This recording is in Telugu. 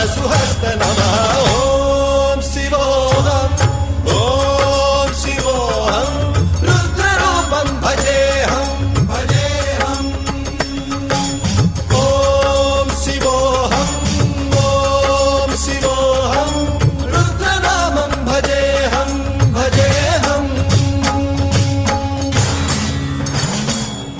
ಹರಸು ಹಸ್ತನಮ